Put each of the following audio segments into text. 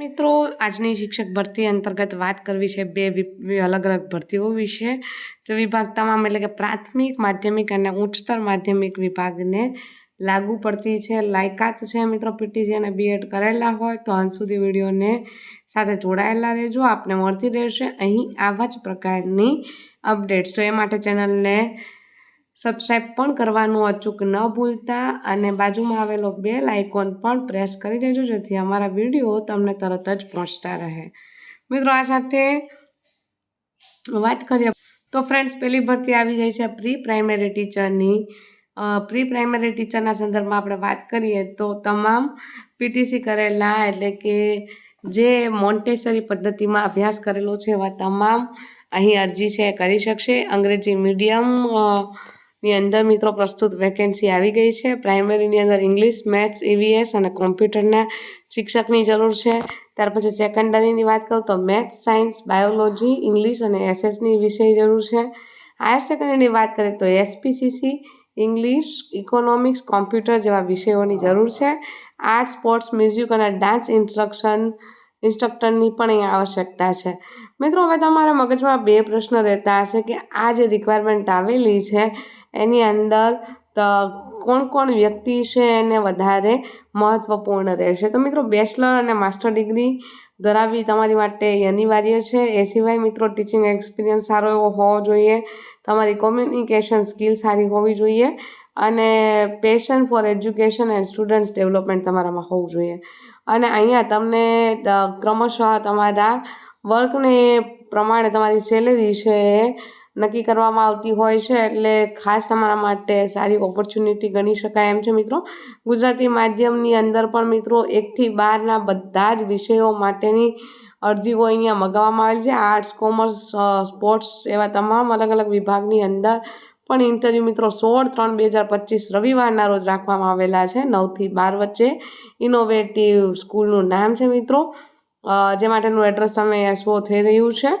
મિત્રો, આજની શિક્ષક ભરતી અંતર્ગત વાત કરવી છે બે અલગ અલગ ભરતીઓ વિશે. જે વિભાગ તમામ એટલે કે પ્રાથમિક, માધ્યમિક અને ઉચ્ચતર માધ્યમિક વિભાગને લાગુ પડતી છે. લાયકાત છે મિત્રો પીટીસી અને બીએડ કરેલા હોય તો અંત સુધી વિડીયોને સાથે જોડાયેલા રહેજો. આપને મળતી રહેશે. અહીં આવા જ પ્રકારની અપડેટ્સ. તો એ માટે ચેનલને સબસ્ક્રાઈબ પણ કરવાનું અચૂક ન ભૂલતા અને બાજુમાં આવેલો બેલ આઇકોન પણ પ્રેસ કરી દેજો, જેથી અમારા વીડિયો તમને તરત જ પહોંચતા રહે. મિત્રો, આ સાથે વાત કરીએ. તો ફ્રેન્ડ્સ પહેલી ભરતી આવી ગઈ છે પ્રી પ્રાઇમરી ટીચરની પ્રી પ્રાઇમરી ટીચરના સંદર્ભમાં આપણે વાત કરીએ તો તમામ પીટીસી કરેલા એટલે કે જે મોન્ટેસરી પદ્ધતિમાં અભ્યાસ કરેલો છે એવા તમામ અહીં અરજી છે કરી શકશે. અંગ્રેજી મીડિયમ ની અંદર મિત્રો પ્રસ્તુત વેકેન્સી આવી ગઈ છે. પ્રાઇમરીની અંદર ઇંગ્લિશ મેથ્સ ઈવીએસ અને કોમ્પ્યુટરના શિક્ષકની જરૂર છે. ત્યાર પછી સેકન્ડરીની વાત કરું તો મેથ્સ સાયન્સ બાયોલોજી ઇંગ્લિશ અને એસએસની વિષય જરૂર છે. હાયર સેકન્ડરીની વાત કરીએ તો એસપીસીસી ઇંગ્લિશ ઇકોનોમિક્સ કોમ્પ્યુટર જેવા વિષયોની જરૂર છે. આર્ટ સ્પોર્ટ્સ મ્યુઝિક અને ડાન્સ ઇન્સ્ટ્રક્શન ઇન્સ્ટ્રક્ટરની પણ અહીં આવશ્યકતા છે. મિત્રો, હવે તમારા મગજમાં બે પ્રશ્ન રહેતા હશે કે આ જે રિક્વાયરમેન્ટ આવેલી છે, એની અંદર કોણ કોણ વ્યક્તિ છે એને વધારે મહત્ત્વપૂર્ણ રહેશે? તો મિત્રો બેચલર અને માસ્ટર ડિગ્રી ધરાવવી તમારી માટે અનિવાર્ય છે. એ સિવાય મિત્રો ટીચિંગ એક્સપિરિયન્સ સારો એવો હોવો જોઈએ. તમારી કોમ્યુનિકેશન સ્કિલ સારી હોવી જોઈએ. અને passion for education and students development તમારામાં હોવું જોઈએ. અને અહીંયા તમને ક્રમશઃ તમારા વર્કને પ્રમાણે તમારી સેલેરી છે એ નક્કી કરવામાં આવતી હોય છે, એટલે ખાસ તમારા માટે સારી ઓપોર્ચ્યુનિટી ગણી શકાય એમ છે મિત્રો. ગુજરાતી માધ્યમની અંદર પણ મિત્રો એકથી બારના બધા જ વિષયો માટેની અરજીઓ અહીંયા મગાવવામાં આવેલી છે. આર્ટ્સ કોમર્સ સ્પોર્ટ્સ એવા તમામ અલગ અલગ વિભાગની અંદર પણ ઇન્ટરવ્યૂ મિત્રો સોળ ત્રણ બે હજાર પચીસ રવિવારના રોજ રાખવામાં આવેલા છે. નવથી બાર વચ્ચે ઇનોવેટિવ સ્કૂલનું નામ છે મિત્રો. જે માટેનું એડ્રેસ તમે શો થઈ રહ્યું છે.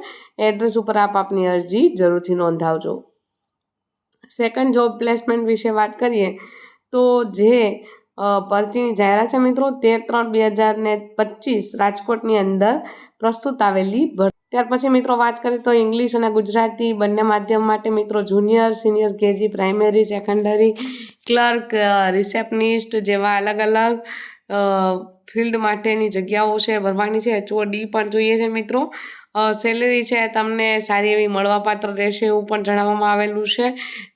એડ્રેસ ઉપર આપ આપની અરજી જરૂરથી નોંધાવજો. સેકન્ડ જોબ પ્લેસમેન્ટ વિશે વાત કરીએ તો જે ભરતીની જાહેરાત છે મિત્રો તે ત્રણ બે હજાર ને પચીસ રાજકોટની અંદર પ્રસ્તુત આવેલી ભરતી ત્યાર પછી મિત્રો વાત કરીએ તો ઇંગ્લિશ અને ગુજરાતી બંને માધ્યમ માટે મિત્રો junior senior KG primary secondary clerk receptionist જેવા અલગ અલગ ફિલ્ડ માટેની જગ્યાઓ છે, ભરવાની છે એચઓડી પણ જોઈએ છે મિત્રો. સેલેરી છે તમને સારી એવી મળવાપાત્ર રહેશે એવું પણ જણાવવામાં આવેલું છે.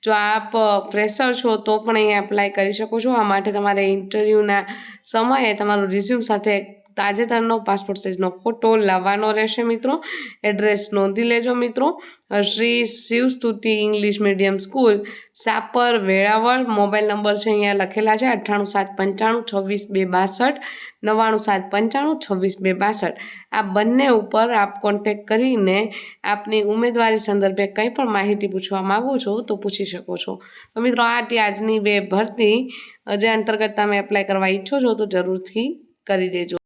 જો આપ ફ્રેશર છો તો પણ અહીંયા એપ્લાય કરી શકો છો. આ માટે તમારે ઇન્ટરવ્યૂના સમયે તમારું રિઝ્યુમ સાથે તાજેતરનો પાસપોર્ટ સાઇઝનો ફોટો લાવવાનો રહેશે મિત્રો. એડ્રેસ નોંધી લેજો મિત્રો. Shri Shivstuti English medium school Sapar, Velaval. Mobile number છે અહીંયા લખેલા છે અઠ્ઠાણું સાત પંચાણું છવ્વીસ બે બાસઠ. નવ્વાણું સાત પંચાણું છવ્વીસ બે બાસઠ. આ બંને ઉપર આપ કોન્ટેક કરીને આપની ઉમેદવારી સંદર્ભે કંઈ પણ માહિતી પૂછવા માગો છો તો પૂછી શકો છો. તો મિત્રો, આ હતી આજની બે ભરતી. જે અંતર્ગત તમે એપ્લાય કરવા ઈચ્છો છો તો જરૂરથી કરી દેજો.